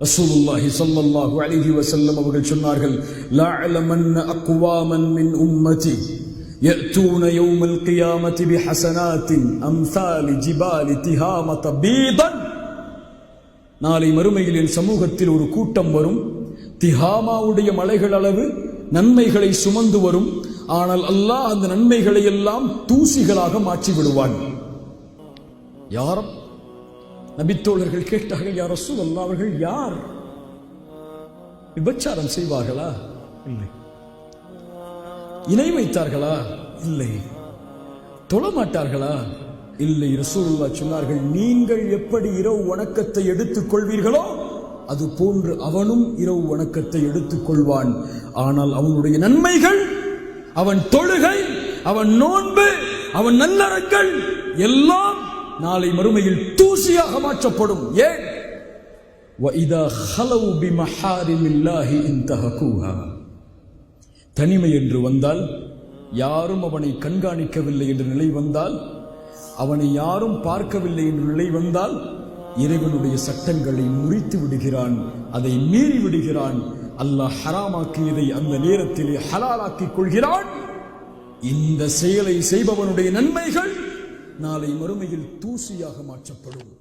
ரசூலுல்லாஹி ஸல்லல்லாஹு அலைஹி வஸல்லம் அவர்கள் சொன்னார்கள் லஅலமன்ன அக்வாமன் மின் உம்மதி يأتون يوم القيامة بحسنات أمثال جبال تهامة بيضا நாளை மறுமையில் என் சமூகத்தில் ஒரு கூட்டம் வரும் திஹாமாவுடைய மலைகள் அளவு நன்மைகளை சுமந்து வரும் ஆனால் அல்லாஹ் அந்த நன்மைகளை எல்லாம் தூசிகளாக மாற்றி விடுவான் யாரும் நபித்தோழர்கள் கேட்டார்கள் யார் ரசூல் அவர்கள் யார்? விபச்சாரம் செய்வார்களா? இல்லை. இணை வைத்தார்களா? இல்லை. தொழமாட்டார்களா இல்லை. ரசூல்லா சொன்னார்கள் நீங்கள் எப்படி இரவு வணக்கத்தை எடுத்துக் கொள்வீர்களோ அது போன்று அவனும் இரவு வணக்கத்தை எடுத்துக் கொள்வான். ஆனால் அவனுடைய நன்மைகள் அவன் தொழுகை அவன் நோன்பு அவன் நல்லறங்கள் எல்லாம் நாளை மறுமையில் தூசியாக மாற்றப்படும். ஏன்? தனிமை என்று வந்தால் யாரும் அவனை கண்காணிக்கவில்லை என்ற நிலை வந்தால் அவனை யாரும் பார்க்கவில்லை என்ற நிலை வந்தால் இறைவனுடைய சட்டங்களை முறித்து விடுகிறான் அதை மீறி விடுகிறான். அல்லாஹ் ஹராமாக்கியதை அந்த நேரத்திலே ஹலாலாக்கிக் கொள்கிறான். இந்த செயலை செய்பவனுடைய நன்மைகள் நாளை மறுமையில் தூசியாக மாற்றப்படும்.